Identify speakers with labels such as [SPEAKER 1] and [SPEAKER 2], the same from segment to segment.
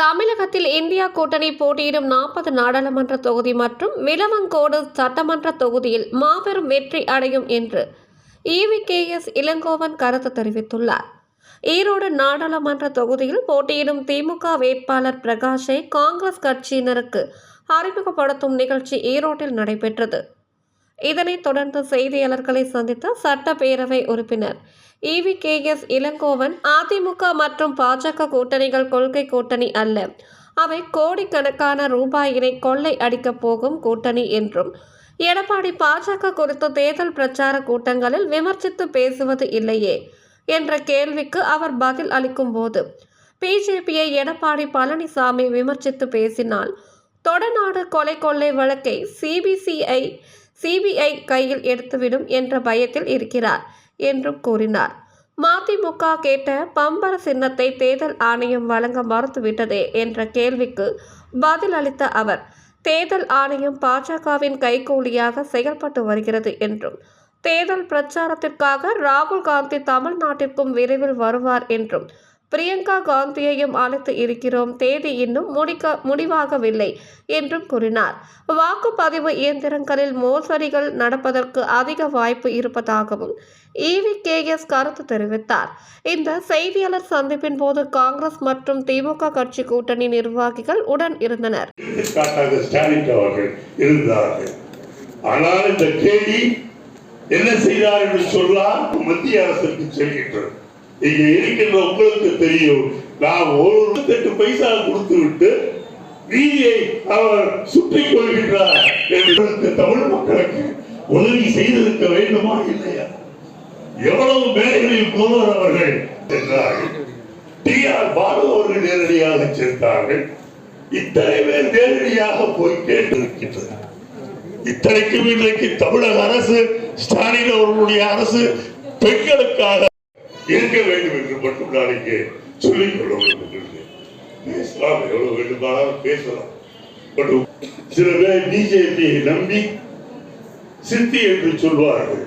[SPEAKER 1] தமிழகத்தில் இந்தியா கூட்டணி போட்டியிடும் நாற்பது நாடாளுமன்ற தொகுதி மற்றும் விலவங்கோடு சட்டமன்ற தொகுதியில் மாபெரும் வெற்றி அடையும் என்று இவிகேஎஸ் இளங்கோவன் கருத்து தெரிவித்துள்ளார். ஈரோடு நாடாளுமன்ற தொகுதியில் போட்டியிடும் திமுக வேட்பாளர் பிரகாஷை காங்கிரஸ் கட்சியினருக்கு அறிமுகப்படுத்தும் நிகழ்ச்சி ஈரோட்டில் நடைபெற்றது. இதனைத் தொடர்ந்து செய்தியாளர்களை சந்தித்த சட்டப்பேரவை உறுப்பினர் இவிகேஎஸ் இளங்கோவன் அதிமுக மற்றும் பாஜக கூட்டணிகள் கொள்கை கூட்டணி அல்ல. அவை கோடிக்கணக்கான ரூபாயினை கொள்ளை அடிக்கப் போகும் கூட்டணி என்றும் எடப்பாடி பாஜக குறித்த தேர்தல் பிரச்சார கூட்டங்களில் விமர்சித்து பேசுவது இல்லையே என்ற கேள்விக்கு அவர் பதில் அளிக்கும்போது பிஜேபியை எடப்பாடி பழனிசாமி விமர்சித்து பேசினால் தொடநாடு கொலை கொள்ளை வழக்கை சிபிசிஐ சிபிஐ கையில் எடுத்துவிடும் என்ற பயத்தில் இருக்கிறார். என்றும் கூறினார். மதிமுக கேட்ட பம்பர சின்னத்தை தேர்தல் ஆணையம் வழங்க மறுத்துவிட்டதே என்ற கேள்விக்கு பதில் அளித்த அவர் தேர்தல் ஆணையம் பாஜகவின் கைகூலியாக செயல்பட்டு வருகிறது என்றும் தேர்தல் பிரச்சாரத்திற்காக ராகுல் காந்தி தமிழ்நாட்டிற்கும் விரைவில் வருவார் என்றும் பிரியங்கா காந்தியையும் அழைத்து இருக்கிறோம். தேதி இன்னும் முடிக்க முடிவாகவில்லை என்றும் கூறினார். வாக்குப்பதிவு இயந்திரங்களில் மோசடிகள் நடப்பதற்கு அதிக வாய்ப்பு இருப்பதாகவும் இவிகேஎஸ் கருத்து தெரிவித்தார். இந்த செய்தியாளர் சந்திப்பின் போது காங்கிரஸ் மற்றும் திமுக கட்சி கூட்டணி நிர்வாகிகள் உடன் இருந்தனர்.
[SPEAKER 2] ஆனால் இந்த என்ன செய்தார் என்று சொன்னால் மத்திய அரசுக்கு செல்கின்றது. இங்க இருக்கின்ற உங்களுக்கு தெரியும். நான் ஒரு எட்டு பைசா கொடுத்து விட்டு வீதியை அவர் சுற்றிக் கொள்கின்றார் என்று தமிழ் மக்களுக்கு உதவி செய்திருக்க வேண்டுமா இல்லையா? எவ்வளவு மேடைகளில் முதல்வர் அவர்கள் சென்றார்கள் டி ஆர் பாலு அவர்கள் நேரடியாக சென்றார்கள். இத்தனை பேர் நேரடியாக போய் கேட்டிருக்கின்றனர். இத்தனைக்கும் இன்றைக்கு தமிழக அரசு ஸ்டாலின் அவர்களுடைய அரசு பெண்களுக்காக இருக்க வேண்டும் என்று மட்டும் நான் இங்கே சொல்லிக் கொள்ள விரும்புகிறேன் பேசலாம் எவ்வளவு வேண்டுமானாலும் பேசலாம். பட் சில பேர் பிஜேபியை நம்பி சித்தி என்று சொல்வார்கள்.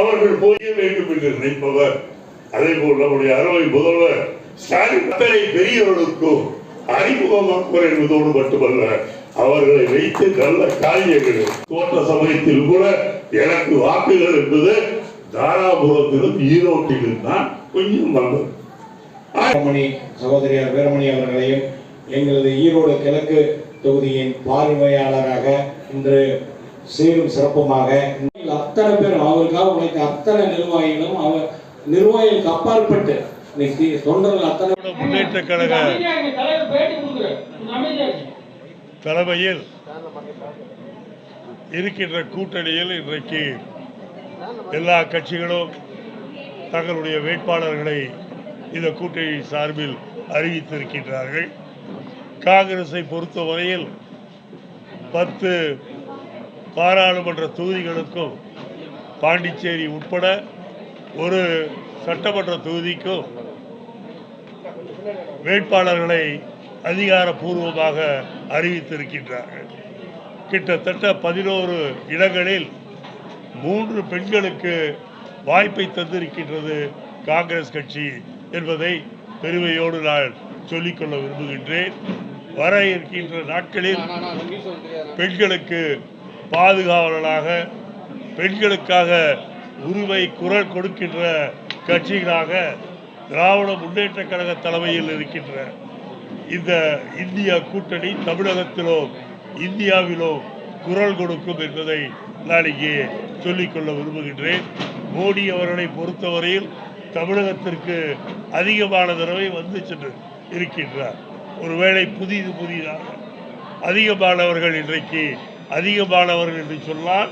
[SPEAKER 2] அவர்கள் போய வேண்டும் என்று நினைப்பவர். அதே போல் நம்முடைய அறுவை முதல்வர் ஸ்டாலின் அத்தனை பெரியவர்களுக்கும் அறிமுகமாக்குவர் என்பதோடு மட்டுமல்ல அவர்களை வைத்து நல்ல காரியங்கள் தோட்ட சமயத்தில் கூட எனக்கு வாக்குகள் என்பது தாராபுரத்திலும் ஈரோட்டிலும் தான் கொஞ்சம் வந்தது
[SPEAKER 3] சகோதரியார் வீரமணி அவர்களையும் எங்களது ஈரோடு கிழக்கு தொகுதியின் பார்வையாளராக இன்று சீரும் சிறப்புமாக
[SPEAKER 4] அத்தனை பேரும் அவருக்காக உழைத்த அத்தனை நிர்வாகிகளும் அவர் நிர்வாகிகளுக்கு அப்பாற்பட்டு இன்னைக்கு தொண்டர்கள் அத்தனை
[SPEAKER 5] முன்னேற்ற கழக. தலைமையில் இருக்கின்ற கூட்டணியில் இன்றைக்கு எல்லா கட்சிகளும் தங்களுடைய வேட்பாளர்களை இந்த கூட்டணி சார்பில் அறிவித்திருக்கின்றார்கள். காங்கிரஸை பொறுத்தவரையில் பத்து பாராளுமன்ற தொகுதிகளுக்கும் பாண்டிச்சேரி உட்பட ஒரு சட்டமன்ற தொகுதிக்கும் வேட்பாளர்களை அதிகாரப்பூர்வமாக அறிவித்திருக்கின்றார்கள். கிட்டத்தட்ட பதினோரு இடங்களில் மூன்று பெண்களுக்கு வாய்ப்பை தந்திருக்கின்றது காங்கிரஸ் கட்சி என்பதை பெருமையோடு நான் சொல்லிக்கொள்ள விரும்புகின்றேன். வர இருக்கின்ற நாட்களில் பெண்களுக்கு பாதுகாவலனாக பெண்களுக்காக உரிமை குரல் கொடுக்கின்ற கட்சிகளாக திராவிட முன்னேற்ற கழக தலைமையில் இருக்கின்ற இந்த இந்திய கூட்டணி தமிழகத்திலோ இந்தியாவிலோ குரல் கொடுக்கும் என்பதை நாளைக்கு சொல்லிக்கொள்ள விரும்புகின்றேன். மோடி அவர்களை பொறுத்தவரையில் தமிழகத்திற்கு அதிகமான தடவை வந்து சென்று இருக்கின்றார். ஒருவேளை புதிது புதிதாக அதிகமானவர்கள் இன்றைக்கு அதிகமானவர்கள் என்று சொன்னால்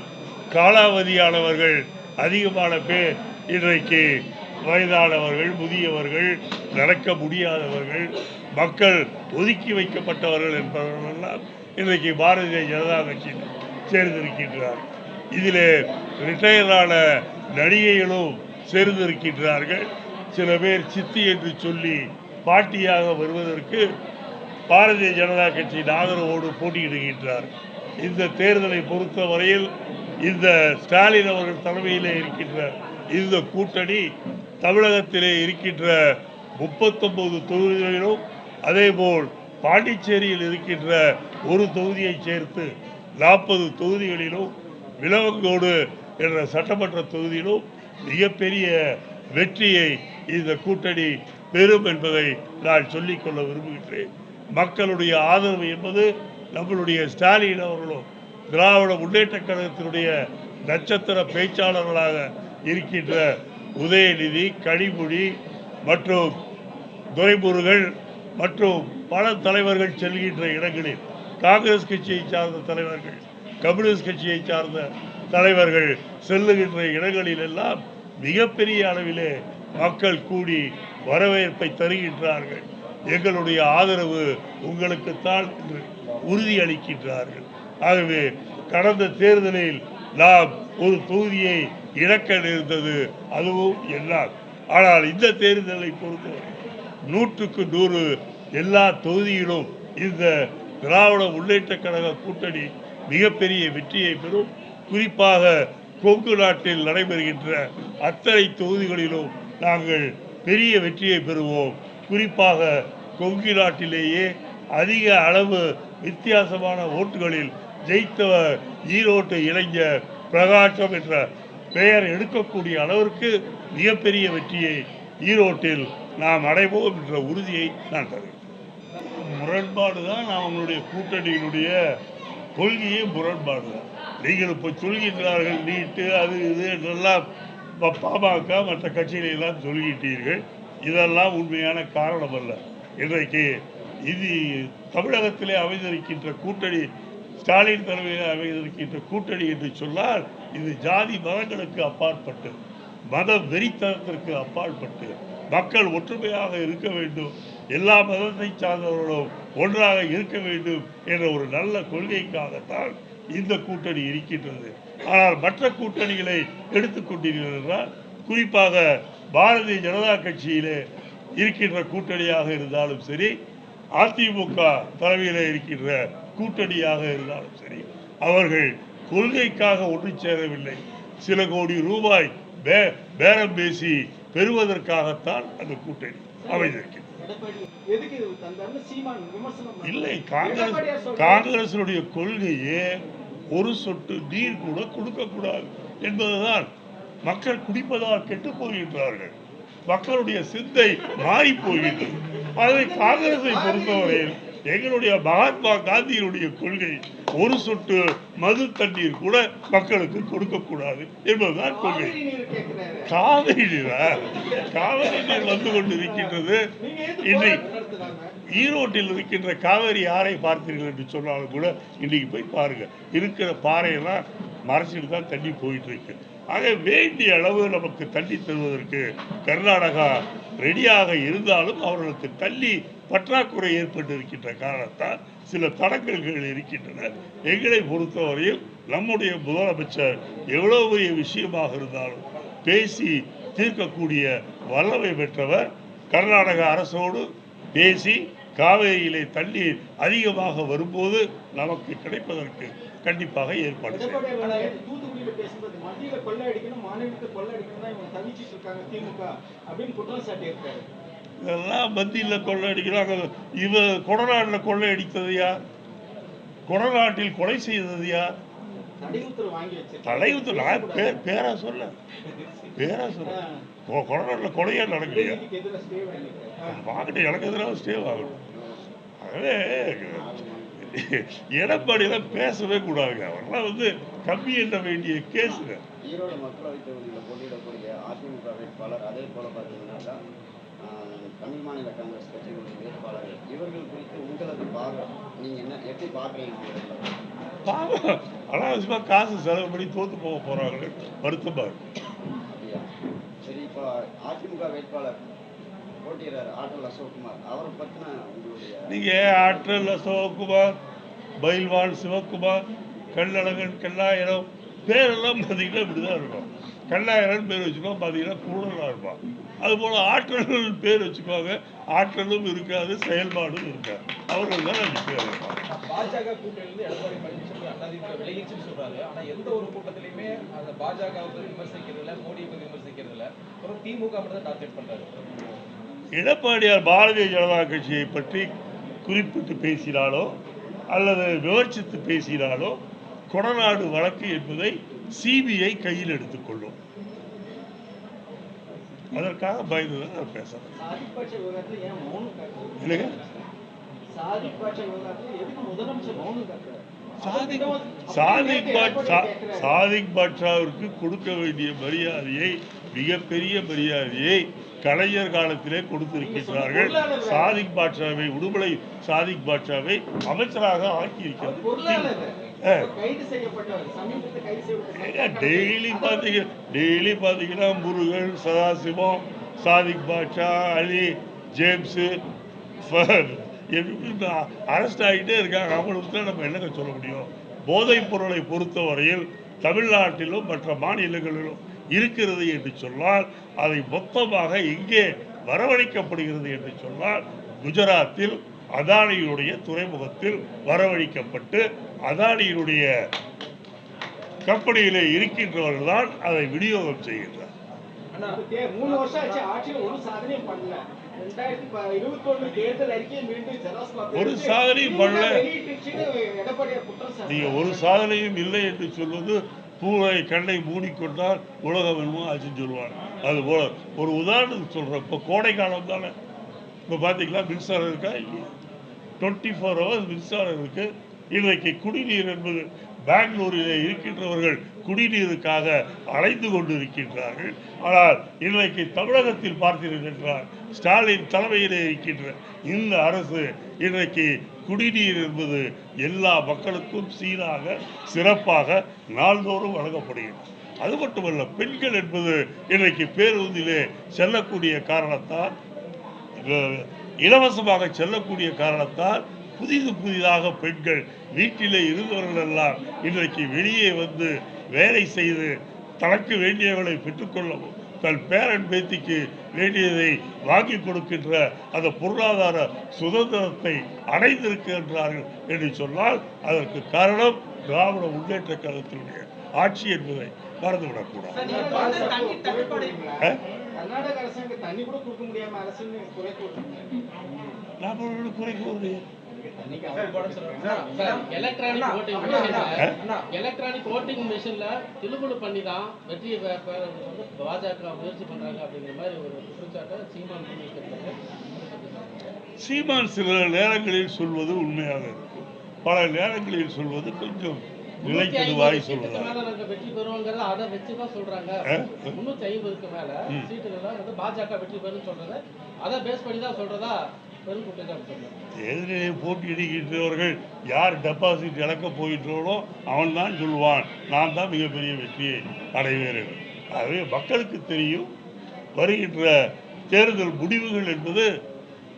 [SPEAKER 5] காலாவதியானவர்கள் அதிகமான பேர் இன்றைக்கு வயதானவர்கள் முதியவர்கள் நடக்க முடியாதவர்கள் மக்கள் ஒதுக்கி வைக்கப்பட்டவர்கள் என்பவர்களெல்லாம் இன்றைக்கு பாரதிய ஜனதா கட்சியில் சேர்ந்திருக்கின்றார் இதிலே ரிட்டையரான நடிகைகளும் சேர்ந்திருக்கின்றார்கள். சில பேர் சித்தி என்று சொல்லி பாட்டியாக வருவதற்கு பாரதிய ஜனதா கட்சியின் ஆதரவோடு போட்டியிடுகின்றார். இந்த தேர்தலை பொறுத்தவரையில் இந்த ஸ்டாலின் அவர்கள் தலைமையிலே இருக்கின்ற இந்த கூட்டணி தமிழகத்திலே இருக்கின்ற முப்பத்தொன்பது தொகுதிகளிலும் அதேபோல் பாண்டிச்சேரியில் இருக்கின்ற ஒரு தொகுதியை சேர்த்து நாற்பது தொகுதிகளிலும் விலவங்கோடு என்ற சட்டமன்ற தொகுதியிலும் மிகப்பெரிய வெற்றியை இந்த கூட்டணி பெறும் என்பதை நான் சொல்லிக்கொள்ள விரும்புகின்றேன். மக்களுடைய ஆதரவு என்பது நம்மளுடைய ஸ்டாலின் அவர்களும் திராவிட முன்னேற்ற கழகத்தினுடைய நட்சத்திர பேச்சாளர்களாக இருக்கின்ற உதயநிதி கனிமொழி மற்றும் துரைமுருகன் மற்றும் பல தலைவர்கள் செல்கின்ற இடங்களில் காங்கிரஸ் கட்சியை சார்ந்த தலைவர்கள் கம்யூனிஸ்ட் கட்சியை சார்ந்த தலைவர்கள் செல்லுகின்ற இடங்களில் எல்லாம் மிகப்பெரிய அளவிலே மக்கள் கூடி வரவேற்பை தருகின்றார்கள். எங்களுடைய ஆதரவு உங்களுக்குத்தான் என்று உறுதியளிக்கின்றார்கள். ஆகவே கடந்த தேர்தலில் நாம் ஒரு தொகுதியை இழக்க நேர்ந்தது அதுவும் எல்லாம் ஆனால் இந்த தேர்தலை பொறுத்தவரை நூற்றுக்கு நூறு எல்லா தொகுதியிலும் இந்த திராவிட முன்னேற்ற கழக கூட்டணி மிகப்பெரிய வெற்றியை பெறும். குறிப்பாக கொங்கு நாட்டில் நடைபெறுகின்ற அத்தனை தொகுதிகளிலும் நாங்கள் பெரிய வெற்றியை பெறுவோம். குறிப்பாக கொங்கு நாட்டிலேயே அதிக அளவு வித்தியாசமான ஓட்டுகளில் ஜெயித்தவர் ஈரோட்டு இளைஞர் பிரகாசம் என்ற பெயர் எடுக்கக்கூடிய அளவிற்கு மிகப்பெரிய வெற்றியை ஈரோட்டில் நாம் அடைவோம் என்ற உறுதியை நான் தருகிறேன். முரண்பாடு தான் அவங்களுடைய கூட்டணியினுடைய கொள்கையே முரண்பாடு. தான் நீங்கள் இப்போ சொல்கின்றார்கள் நீட்டு அது இது என்றெல்லாம் பாமக மற்ற கட்சிகளெல்லாம் சொல்கிட்டீர்கள். இதெல்லாம் உண்மையான காரணம் அல்ல இன்றைக்கு இது தமிழகத்திலே அமைந்திருக்கின்ற கூட்டணி ஸ்டாலின் தலைமையில் அமைந்திருக்கின்ற கூட்டணி என்று சொன்னால் இது ஜாதி மதங்களுக்கு அப்பாற்பட்டு மத வெறித்தனத்திற்கு அப்பாற்பட்டு மக்கள் ஒற்றுமையாக இருக்க வேண்டும் எல்லா மதத்தை சார்ந்தவர்களும் ஒன்றாக இருக்க வேண்டும் என்ற ஒரு நல்ல கொள்கைக்காகத்தான் இந்த கூட்டணி இருக்கின்றது. ஆனால் மற்ற கூட்டணிகளை எடுத்துக்கொண்டீர்கள் என்றால் குறிப்பாக பாரதிய ஜனதா கட்சியிலே இருக்கின்ற கூட்டணியாக இருந்தாலும் சரி அதிமுக தலைமையில் இருக்கின்ற கூட்டணியாக இருந்தாலும் சரி அவர்கள் கொள்கைக்காக ஒன்று சேரவில்லை. சில கோடி ரூபாய் பேரம் பேசி பெறுவதற்காகத்தான் அந்த கூட்டணி அமைந்திருக்கிறது இல்லை காங்கிரஸ்
[SPEAKER 6] சொல்றாரு.
[SPEAKER 5] காங்கிரசினுடைய கொள்கையே ஒரு சொட்டு நீர் கூட கொடுக்கக்கூடாது என்பதுதான். மக்கள் குடிப்பதால் கெட்டு போகின்றார்கள். மக்களுடைய சிந்தை மாறி போகின்றது. ஆகவே காங்கிரஸை பொறுத்தவரையில் எங்களுடைய மகாத்மா காந்தியினுடைய கொள்கை ஒரு சொட்டு மது தண்ணீர் கூட மக்களுக்கு கொடுக்கக்கூடாது என்பதுதான் கொள்கை.
[SPEAKER 6] காவிரி நீர்
[SPEAKER 5] காவிரி நீரா? வந்து கொண்டு இருக்கின்றது
[SPEAKER 6] நீங்க எதுக்கு
[SPEAKER 5] இன்றைக்கு ஈரோட்டில் இருக்கின்ற காவேரி யாரை பார்த்தீர்கள் என்று சொன்னாலும் கூட இன்னைக்கு போய் பாருங்க. இருக்கிற பாறையெல்லாம் மறைச்சிட்டு தான் தண்ணி போயிட்டு இருக்கு ஆக வேண்டிய அளவு நமக்கு தண்ணி தருவதற்கு கர்நாடகா ரெடியாக இருந்தாலும் அவர்களுக்கு தண்ணி பற்றாக்குறை ஏற்பட்டு இருக்கின்ற காரணத்தால் சில தடங்கல்கள் இருக்கின்றன. எங்களை பொறுத்தவரையில் நம்முடைய முதலமைச்சர் எவ்வளவு பெரிய விஷயமாக இருந்தாலும் பேசி தீர்க்கக்கூடிய வல்லமை பெற்றவர் கர்நாடக அரசோடு பேசி காவேரியிலே தண்ணீர் அதிகமாக வரும்போது நமக்கு கிடைப்பதற்கு கண்டிப்பாக ஏற்பாடு செய்யும் இதெல்லாம் மத்தியில் கொள்ளை அடிக்கிறாங்க இவ கொடநாட்டில் கொள்ளை அடித்தது யார்? கொடநாட்டில் கொலை செய்தது யார்?
[SPEAKER 6] தடை உத்தரவு
[SPEAKER 5] பேர் சொல்ல. பேரா சொல்ல. கொடநாட்டில் கொலையா நடக்கலையா? வாங்கிட்டு எனக்கு எதிராக ஸ்டே வாங்கணும் ஆகவே எடப்பாடியெல்லாம் பேசவே கூடாதுங்க. அவரெல்லாம் வந்து கம்மி எண்ண வேண்டிய கேஸுங்க
[SPEAKER 7] ஈரோடு மக்களவைத் தொகுதியில் போட்டியிடக்கூடிய அதிமுக வேட்பாளர் அதே போல பார்த்தீங்கன்னாக்கா ஆஹ், தமிழ் மாநில காங்கிரஸ் கட்சிகளுடைய வேட்பாளர்கள். இவர்கள் குறித்து உங்களது பார்வை நீங்க என்ன எப்படி பார்க்குறீங்க?
[SPEAKER 5] பாவம் அனாவசியமா காசு செலவு பண்ணி தோத்து போக போறாங்க வருத்தமா இருக்கு.
[SPEAKER 7] சரி இப்போ அதிமுக வேட்பாளர் போட்டியிடறார் ஆட்டோல் அசோக்குமார். அவரை பற்றின உங்களுடைய
[SPEAKER 5] நீங்க ஆற்றல் சிவகுமார் பயில்வான் சிவகுமார் கல்லழகன் கல்லாயிரம் பேரெல்லாம் பார்த்தீங்கன்னா இப்படிதான் இருக்கும். கல்லாயிரம் பேர் வச்சுக்கோங்க பார்த்தீங்கன்னா கூடலாம் இருப்பான் அதுபோல ஆற்றல் பேர் வச்சுக்கோங்க ஆற்றலும் இருக்காது செயல்பாடும் இருக்காது. அவர்கள் தான் பேர்.
[SPEAKER 8] பாஜக கூட்டணியிலிருந்து எடப்பாடி பழனிசாமி அதிமுக விலகிச்சுன்னு சொல்றாரு. ஆனா எந்த ஒரு கூட்டத்திலையுமே அந்த பாஜக பத்தி விமர்சிக்கிறதுல மோடியை பத்தி விமர்சிக்கிறதுல அப்புறம் திமுக மட்டும் தான் டார்கெட் பண்றாரு.
[SPEAKER 5] எடப்பாடியார் பாரதிய ஜனதா கட்சியை பற்றி குறிப்பிட்டு பேசினாலோ அல்லது விமர்சித்து பேசினாலோ கொடநாடு வழக்கு என்பதை சிபிஐ கையில் எடுத்துக்கொள்ளும். அதற்காக பயந்து தான் நான்
[SPEAKER 6] மௌனம் காக்குறாரு?
[SPEAKER 5] சாதிக் சாதிக் பாட்ஷாவிற்கு கொடுக்க வேண்டிய மரியாதையை மிகப்பெரிய மரியாதையை கலைஞர் காலத்திலே கொடுத்திருக்கின்றார்கள். சாதிக் பாட்ஷாவை உடுமலை சாதிக் பாட்ஷாவை அமைச்சராக
[SPEAKER 6] அவர்
[SPEAKER 5] ஆக்கியிருக்கிறது டெய்லி பார்த்தீங்க டெய்லி பார்த்தீங்கன்னா முருகன் சதாசிவம் சாதிக் பாட்ஷா அலி ஜேம்ஸு அரெஸ்ட் ஆகிட்டே இருக்காங்க? அவங்களுக்கு நம்ம என்னங்க சொல்ல முடியும்? போதைப் பொருளை பொறுத்தவரையில் தமிழ்நாட்டிலும் மற்ற மாநிலங்களிலும் இருக்கிறது என்று சொன்னால் அதை மொத்தமாக எங்கே வரவழைக்கப்படுகிறது என்று சொன்னால் குஜராத்தில் அதானியினுடைய துறைமுகத்தில் வரவழைக்கப்பட்டு அதானியினுடைய கம்பெனியிலே இருக்கின்றவர்கள் தான் அதை விநியோகம்
[SPEAKER 6] மூணு வருஷம் ஆச்சு ஆட்சியில் ஒரு சாதனையும் பண்ணல.
[SPEAKER 5] ஒரு சாதனையும் பண்ணல. நீங்க. ஒரு சாதனையும் இல்லை என்று சொல்வது பூவை கண்ணை மூடிக்கொண்டால் உலகம் என்னமோ ஆச்சுன்னு சொல்லுவாங்க. அது போல ஒரு உதாரணத்துக்கு சொல்றேன் இப்போ கோடை காலம் தானே? இப்போ பார்த்தீங்களா மின்சாரம் இருக்கா இல்லையா? டுவெண்ட்டி ஃபோர் ஹவர்ஸ் மின்சாரம் இருக்கு. இன்றைக்கு குடிநீர் என்பது பெங்களூரிலே இருக்கின்றவர்கள் குடிநீருக்காக அலைந்து கொண்டு இருக்கின்றார்கள் ஆனால் இன்றைக்கு தமிழகத்தில் பார்த்திருக்கின்றார் ஸ்டாலின் தலைமையிலே இருக்கின்ற இந்த அரசு இன்றைக்கு குடிநீர் என்பது எல்லா மக்களுக்கும் சீராக சிறப்பாக நாள்தோறும் வழங்கப்படுகிறது. அது மட்டுமல்ல பெண்கள் என்பது இன்றைக்கு பேருந்திலே செல்லக்கூடிய காரணத்தால் இலவசமாக செல்லக்கூடிய காரணத்தால் புதிது புதிதாக பெண்கள் வீட்டிலே இருந்தவர்கள் எல்லாம் இன்றைக்கு வெளியே வந்து வேலை செய்து தனக்கு வேண்டியவளை பெற்றுக்கொள்ளவும் தன் பேரன் பேத்திக்கு வேண்டியதை வாங்கி கொடுக்கின்ற அந்த பொருளாதார சுதந்திரத்தை அடைந்திருக்கின்றார்கள் என்று சொன்னால் அதற்கு காரணம் திராவிட முன்னேற்ற கழகத்தினுடைய ஆட்சி என்பதை மறந்துவிடக்கூடாது.
[SPEAKER 6] அரசுன்னு குறை
[SPEAKER 5] கூறுகிறேன்
[SPEAKER 9] எலக்ட்ரானிக் ஓட்டிங்? மிஷின்ல திலுகுலு பண்ணி தான் வெற்றியை பாஜக முயற்சி பண்றாங்க அப்படிங்கிற மாதிரி ஒரு குற்றச்சாட்டை சீமான்
[SPEAKER 5] சீமான் சில நேரங்களில் சொல்வது இருக்கும் பல நேரங்களில் சொல்வது கொஞ்சம் நிலைக்கெதுவாய் சொல்வதாக
[SPEAKER 9] மேல நாங்க வெற்றி பெறுவோங்கிறத அதை வச்சுதான் சொல்றாங்க
[SPEAKER 5] ஆ?
[SPEAKER 9] முன்னூத்தி ஐம்பதுக்கு மேல. சீட்டுகள்லாம் வந்து பாஜக வெற்றி பெறும் சொல்றத அதை பேஸ் பண்ணி தான் சொல்றதா சொல்றாங்க
[SPEAKER 5] எதிரிலே போட்டியிடுகின்றவர்கள் யார் டெபாசிட் இழக்கப் போகின்றவனோ அவன் தான் சொல்வான் நான் தான் மிகப்பெரிய வெற்றியை அடைவேன். ஆகவே மக்களுக்கு தெரியும் வருகின்ற தேர்தல் முடிவுகள் என்பது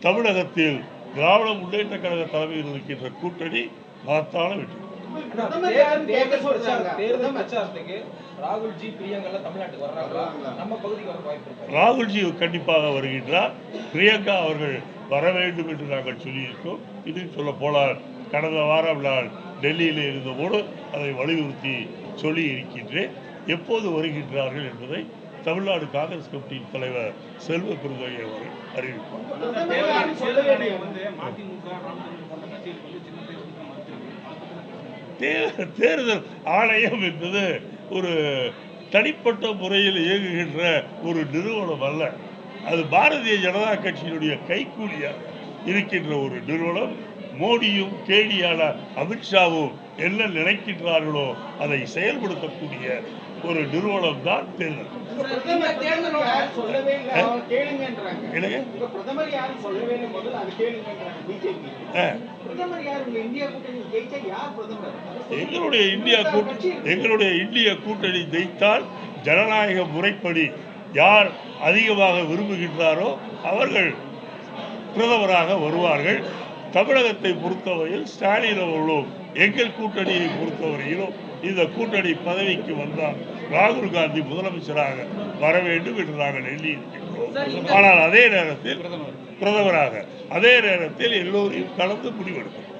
[SPEAKER 5] தமிழகத்தில் திராவிட முன்னேற்ற கழக தலைமையில் இருக்கின்ற கூட்டணி மகத்தான வெற்றி. ராகுல்ஜி கண்டிப்பாக வருகின்றார். பிரியங்கா அவர்கள் வர வேண்டும் என்று நாங்கள் சொல்லியிருக்கோம். இது சொல்ல போனால் கடந்த வாரம் நான் டெல்லியில் இருந்தபோது அதை வலியுறுத்தி சொல்லி இருக்கின்றேன் எப்போது வருகின்றார்கள் என்பதை தமிழ்நாடு காங்கிரஸ் கமிட்டியின் தலைவர் செல்வ பெருந்தகை அவர்கள் அறிவிப்பார். தேர்தல் ஆணையம் என்பது ஒரு தனிப்பட்ட முறையில் இயங்குகின்ற ஒரு நிறுவனம் அல்ல. அது பாரதிய ஜனதா கட்சியினுடைய கைக்கூலியாக இருக்கின்ற ஒரு நிறுவனம். மோடியும் கேடியான அமித்ஷாவும் என்ன நினைக்கின்றார்களோ அதை செயல்படுத்தக்கூடிய ஒரு நிறுவனம் தான் தேர்தல். எங்களுடைய இந்தியா கூட்டணி எங்களுடைய இந்திய கூட்டணி ஜெயித்தால் ஜனநாயக முறைப்படி யார் அதிகமாக விரும்புகின்றாரோ அவர்கள் பிரதமராக வருவார்கள். தமிழகத்தை பொறுத்தவரையில் ஸ்டாலின் அவர்களும் எங்கள் கூட்டணியை பொறுத்தவரையிலும் இந்த கூட்டணி பதவிக்கு வந்தால் ராகுல் காந்தி முதலமைச்சராக வர வேண்டும் என்று நாங்கள் எண்ணி இருக்கின்றோம் ஆனால் அதே நேரத்தில் பிரதமராக அதே நேரத்தில் எல்லோரையும் கலந்து முடிவெடுப்போம்